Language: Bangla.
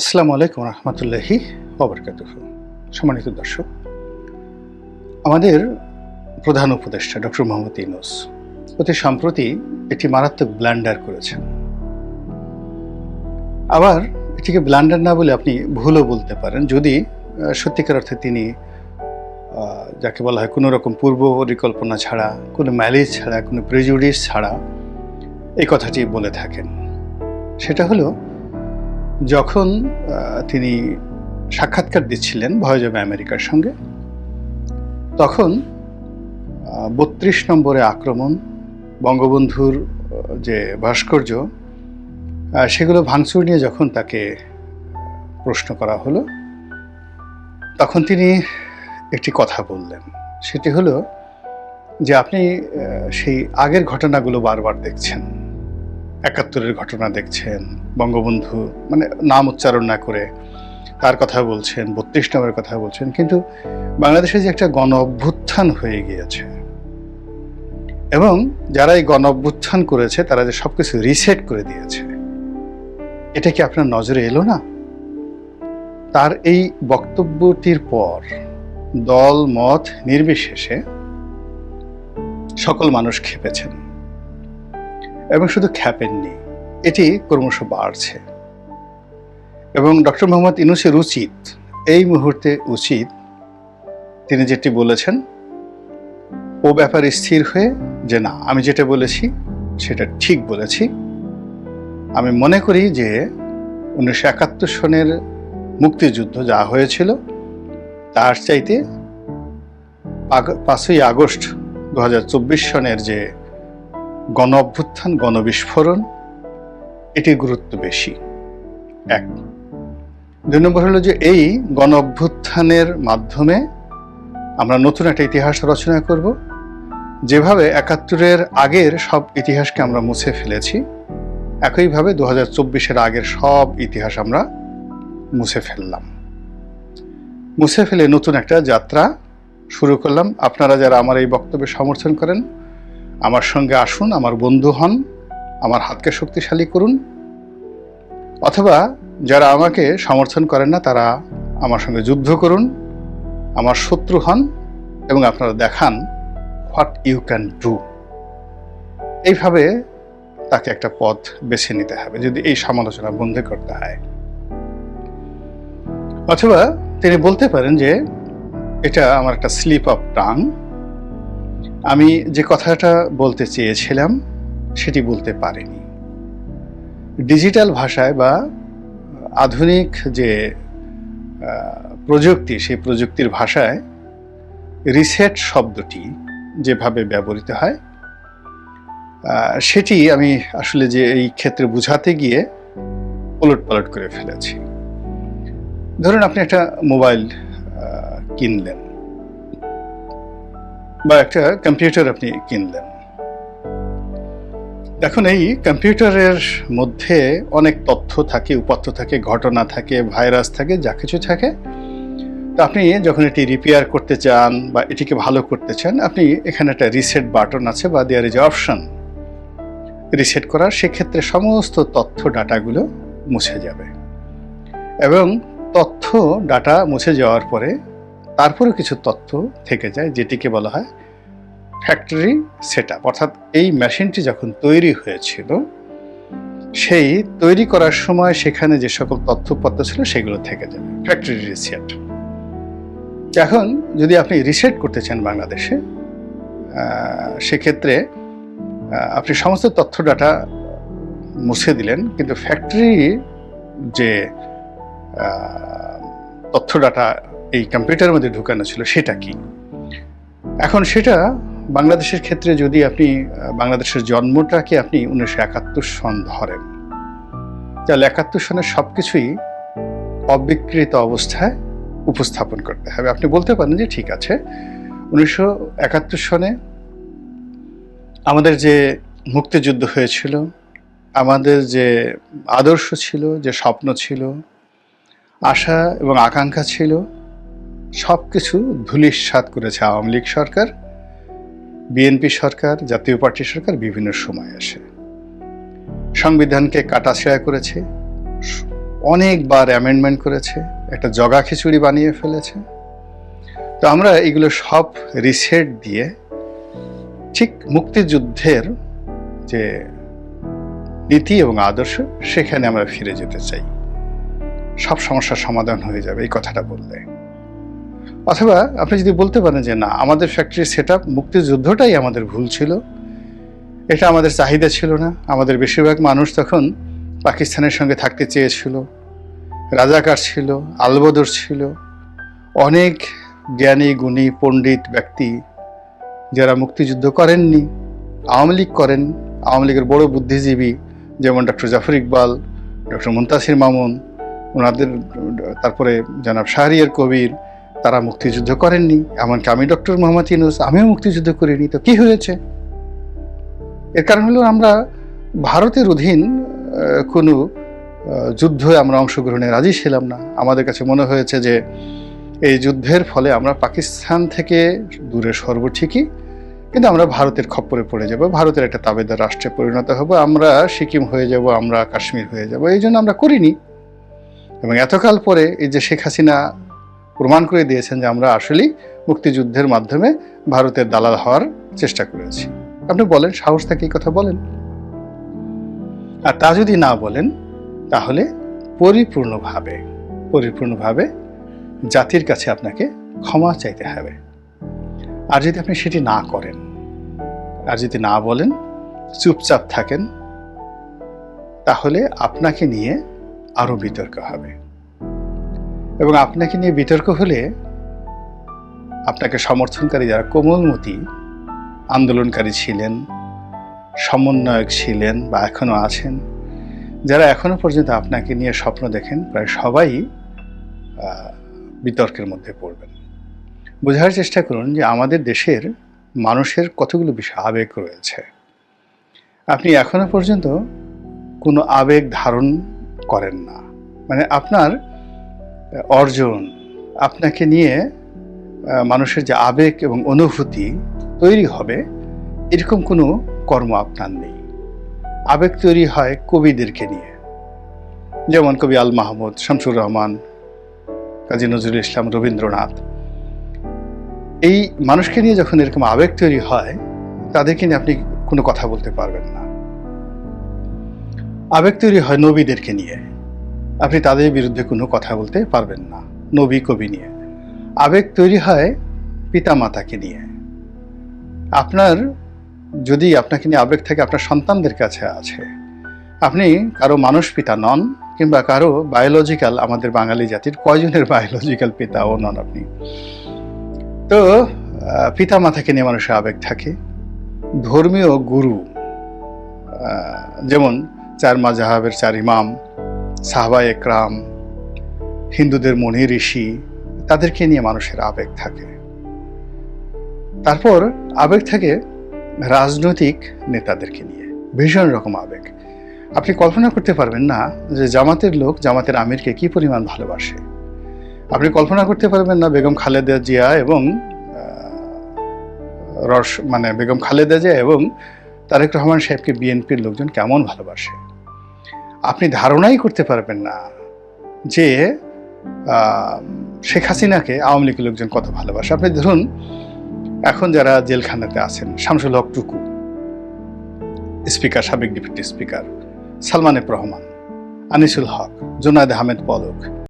আসসালামু আলাইকুম রহমতুল্লাহি ওবরকাত সম্মানিত দর্শক, আমাদের প্রধান উপদেষ্টা ডক্টর মোহাম্মদ ইউনুস অতি সম্প্রতি একটি মারাত্মক ব্ল্যান্ডার করেছেন। আবার এটিকে ব্ল্যান্ডার না বলে আপনি ভুলও বলতে পারেন, যদি সত্যিকার অর্থে তিনি যাকে বলা হয় কোনো রকম পূর্ব পরিকল্পনা ছাড়া, কোনো ম্যালেজ ছাড়া, কোনো প্রেজুডিস ছাড়া এই কথাটি বলে থাকেন। সেটা হলো যখন তিনি সাক্ষাৎকার দিচ্ছিলেন ভয়জবে আমেরিকার সঙ্গে, তখন বত্রিশ নম্বরে আক্রমণ, বঙ্গবন্ধুর যে ভাস্কর্য সেগুলো ভাঙচুর নিয়ে যখন তাকে প্রশ্ন করা হলো, তখন তিনি একটি কথা বললেন। সেটি হলো যে আপনি সেই আগের ঘটনাগুলো বারবার দেখছেন। একাত্তরের ঘটনা দেখছেন, বঙ্গবন্ধু মানে নাম উচ্চারণ না করে তার কথা বলছেন, বত্রিশ নম্বরের কথা বলছেন, কিন্তু বাংলাদেশে যে একটা গণ অভ্যুত্থান হয়ে গিয়েছে, এবং যারা এই গণ অভ্যুত্থান করেছে, তারা যে সবকিছু রিসেট করে দিয়েছে, এটা কি আপনার নজরে এলো না? তার এই বক্তব্যটির পর দল, মত, নির্বিশেষে সকল মানুষ খেপেছেন এবং শুধু খ্যাপেননি, এটি ক্রমশ বাড়ছে। এবং ডক্টর মোহাম্মদ ইনুসের উচিত, এই মুহূর্তে উচিত, তিনি যেটি বলেছেন, ও ব্যাপারে স্থির হয়ে যে না, আমি যেটা বলেছি, সেটা ঠিক বলেছি। আমি মনে করি যে উনিশশো একাত্তর সনের মুক্তিযুদ্ধ যা হয়েছিল, তার চাইতে পাঁচই আগস্ট দু হাজার চব্বিশ সনের যে গণ অভ্যুত্থান গণবিস্ফোরণ এটির গুরুত্ব বেশি। এক। দুই নম্বর হলো যে এই গণ অভ্যুত্থানের মাধ্যমে আমরা নতুন একটা ইতিহাস রচনা করব, যেভাবে একাত্তরের আগের সব ইতিহাসকে আমরা মুছে ফেলেছি, একইভাবে দু হাজার চব্বিশের আগের সব ইতিহাস আমরা মুছে ফেললাম। মুছে ফেলে নতুন একটা যাত্রা শুরু করলাম। আপনারা যারা আমার এই বক্তব্যে সমর্থন করেন আমার সঙ্গে আসুন, আমার বন্ধু হন, আমার হাতকে শক্তিশালী করুন। অথবা যারা আমাকে সমর্থন করেন না, তারা আমার সঙ্গে যুদ্ধ করুন, আমার শত্রু হন এবং আপনারা দেখান হোয়াট ইউ ক্যান ডু। এইভাবে তাকে একটা পথ বেছে নিতে হবে, যদি এই সমালোচনা বন্ধ করতে হয়। অথবা তিনি বলতে পারেন যে, এটা আমার একটা স্লিপ অফ টাং। আমি যে কথাটা বলতে চেয়েছিলাম, সেটি বলতে পারিনি। ডিজিটাল ভাষায় বা আধুনিক যে প্রযুক্তি, সেই প্রযুক্তির ভাষায় রিসেট শব্দটি যেভাবে ব্যবহৃত হয় সেটি আমি আসলে যে এই ক্ষেত্রে বুঝাতে গিয়ে পলট পালট করে ফেলেছি। ধরুন আপনি একটা মোবাইল কিনলেন। বা একটা কম্পিউটার আপনি কিনলেন। এখন এই কম্পিউটারের মধ্যে অনেক তথ্য থাকে, উপাত্ত থাকে, ঘটনা থাকে ভাইরাস থাকে, যা কিছু থাকে। তো আপনি যখন এটি রিপেয়ার করতে চান বা এটিকে ভালো করতে চান, আপনি এখানে একটা রিসেট বাটন আছে বা দেয়ার ইজ অপশন রিসেট করার সেক্ষেত্রে সমস্ত তথ্য, ডাটাগুলো মুছে যাবে। এবং তথ্য, ডাটা মুছে যাওয়ার পরে তারপরেও কিছু তথ্য থেকে যায়, যেটিকে বলা হয় ফ্যাক্টরি সেট অর্থাৎ এই মেশিনটি যখন তৈরি হয়েছিল, সেই তৈরি করার সময় সেখানে যে সকল তথ্যপত্র ছিল সেগুলো থেকে যাবে ফ্যাক্টরি রিসেট এখন যদি আপনি রিসেট করতে চান বাংলাদেশে সেক্ষেত্রে আপনি সমস্ত তথ্য ডাটা মুছে দিলেন, কিন্তু ফ্যাক্টরি যে তথ্য ডাটা এই কম্পিউটারের মধ্যে ঢুকানো ছিল, সেটা কি? এখন সেটা বাংলাদেশের ক্ষেত্রে যদি আপনি বাংলাদেশের জন্মটাকে আপনি উনিশশো একাত্তর সন ধরেন, তাহলে একাত্তর সনের সব কিছুই অবিকৃত অবস্থায় উপস্থাপন করতে হবে। আপনি বলতে পারেন যে ঠিক আছে, উনিশশো একাত্তর সনে আমাদের যে মুক্তিযুদ্ধ হয়েছিল, আমাদের যে আদর্শ ছিল, যে স্বপ্ন ছিল, আশা এবং আকাঙ্ক্ষা ছিল সব কিছু ধুলিস্বাদ করেছে আওয়ামী লীগ সরকার, বিএনপি সরকার, জাতীয় পার্টি সরকার বিভিন্ন সময় আসে। সংবিধানকে কাটাছেড়া করেছে, অনেকবার অ্যামেন্ডমেন্ট করেছে, একটা জগা খিচুড়ি বানিয়ে ফেলেছে। তো আমরা এগুলো সব রিসেট দিয়ে ঠিক মুক্তিযুদ্ধের যে নীতি এবং আদর্শ, সেখানে আমরা ফিরে যেতে চাই। সব সমস্যার সমাধান হয়ে যাবে এই কথাটা বললে। অথবা আপনি যদি বলতে পারেন যে না, আমাদের ফ্যাক্টরি সেট আপ মুক্তিযুদ্ধটাই আমাদের ভুল ছিল, এটা আমাদের চাহিদা ছিল না, আমাদের বেশিরভাগ মানুষ তখন পাকিস্তানের সঙ্গে থাকতে চেয়েছিল, রাজাকার ছিল, আলবদর ছিল, অনেক জ্ঞানী, গুণী, পণ্ডিত ব্যক্তি যারা মুক্তিযুদ্ধ করেননি, আওয়ামী লীগ করেন, আওয়ামী লীগের বড় বুদ্ধিজীবী যেমন ডক্টর জাফর ইকবাল ডক্টর মুন্তাসির মামুন, ওনাদের, তারপরে জনাব শাহরিয়ার কবির তারা মুক্তিযুদ্ধ করেননি, এমনকি আমি ডক্টর মোহাম্মদ ইনুস আমিও মুক্তিযুদ্ধ করিনি। তো কি হয়েছে? এর কারণ হলো আমরা ভারতের অধীন কোনো যুদ্ধে আমরা অংশগ্রহণে রাজি ছিলাম না। আমাদের কাছে মনে হয়েছে যে, এই যুদ্ধের ফলে আমরা পাকিস্তান থেকে দূরে সরব ঠিকই, কিন্তু আমরা ভারতের খপ্পরে পড়ে যাব, ভারতের একটা তাবেদার রাষ্ট্রে পরিণত হব, আমরা সিকিম হয়ে যাব, আমরা কাশ্মীর হয়ে যাব, এই জন্য আমরা করিনি। এবং এতকাল পরে এই যে শেখ হাসিনা প্রমাণ করে দিয়েছেন যে আমরা আসলেই মুক্তিযুদ্ধের মাধ্যমে ভারতের দালাল হওয়ার চেষ্টা করেছি। আপনি বলেন, সাহস থাকে এই কথা বলেন? আর তা যদি না বলেন, তাহলে পরিপূর্ণভাবে পরিপূর্ণভাবে জাতির কাছে আপনাকে ক্ষমা চাইতে হবে। আর যদি আপনি সেটি না করেন, আর যদি না বলেন, চুপচাপ থাকেন, তাহলে আপনাকে নিয়ে আরও বিতর্ক হবে। এবং আপনাকে নিয়ে বিতর্ক হলে আপনাকে সমর্থনকারী যারা কোমলমতি, আন্দোলনকারী ছিলেন, সমন্বয়ক ছিলেন বা এখনও আছেন, যারা এখনও পর্যন্ত আপনাকে নিয়ে স্বপ্ন দেখেন, প্রায় সবাই বিতর্কের মধ্যে পড়বেন। বোঝার চেষ্টা করুন যে আমাদের দেশের মানুষের কতগুলো বিষয় আবেগ রয়েছে। আপনি এখনও পর্যন্ত কোনো আবেগ ধারণ করেন না। মানে আপনার অর্জন আপনাকে নিয়ে মানুষের যে আবেগ এবং অনুভূতি তৈরি হবে, এরকম কোনো কর্ম আপনার নেই। আবেগ তৈরি হয় কবিদেরকে নিয়ে। যেমন কবি আল মাহমুদ, শামসুর রহমান, কাজী নজরুল ইসলাম, রবীন্দ্রনাথ। এই মানুষকে নিয়ে যখন এরকম আবেগ তৈরি হয়, তাদেরকে নিয়ে আপনি কোনো কথা বলতে পারবেন না। আবেগ তৈরি হয় নবীদেরকে নিয়ে। আপনি তাদের বিরুদ্ধে কোনো কথা বলতে পারবেন না। নবী কবি নিয়ে। আবেগ তৈরি হয় পিতামাতাকে নিয়ে। আপনার, যদি আপনাকে নিয়ে আবেগ থাকে, আপনার সন্তানদের কাছে আছে। আপনি কারও মানুষ পিতা নন, কিংবা কারও বায়োলজিক্যাল আমাদের বাঙালি জাতির কয়জনের বায়োলজিক্যাল পিতাও নন আপনি। তো পিতা মাতাকে নিয়ে মানুষের আবেগ থাকে। ধর্মীয় গুরু যেমন চার মাজাহাবের চার ইমাম সাহবা একরাম, হিন্দুদের মনি ঋষি, তাদেরকে নিয়ে মানুষের আবেগ থাকে। তারপর আবেগ থাকে রাজনৈতিক নেতাদেরকে নিয়ে, ভীষণ রকম আবেগ। আপনি কল্পনা করতে পারবেন না যে জামাতের লোক জামাতের আমিরকে কি পরিমাণ ভালোবাসে। আপনি কল্পনা করতে পারবেন না বেগম খালেদা জিয়া এবং রস মানে বেগম খালেদা জিয়া এবং তারেক রহমান সাহেবকে বিএনপির লোকজন কেমন ভালোবাসে। আপনি ধারণাই করতে পারবেন না যে শেখ হাসিনাকে আওয়ামী লীগের লোকজন কত ভালোবাসে। আপনি ধরুন, এখন যারা জেলখানাতে আছেন, শামসুল হক টুকু, স্পিকার, সাবেক ডেপুটি স্পিকার সালমান রহমান, আনিসুল হক, জোনায়দ আহমেদ পলক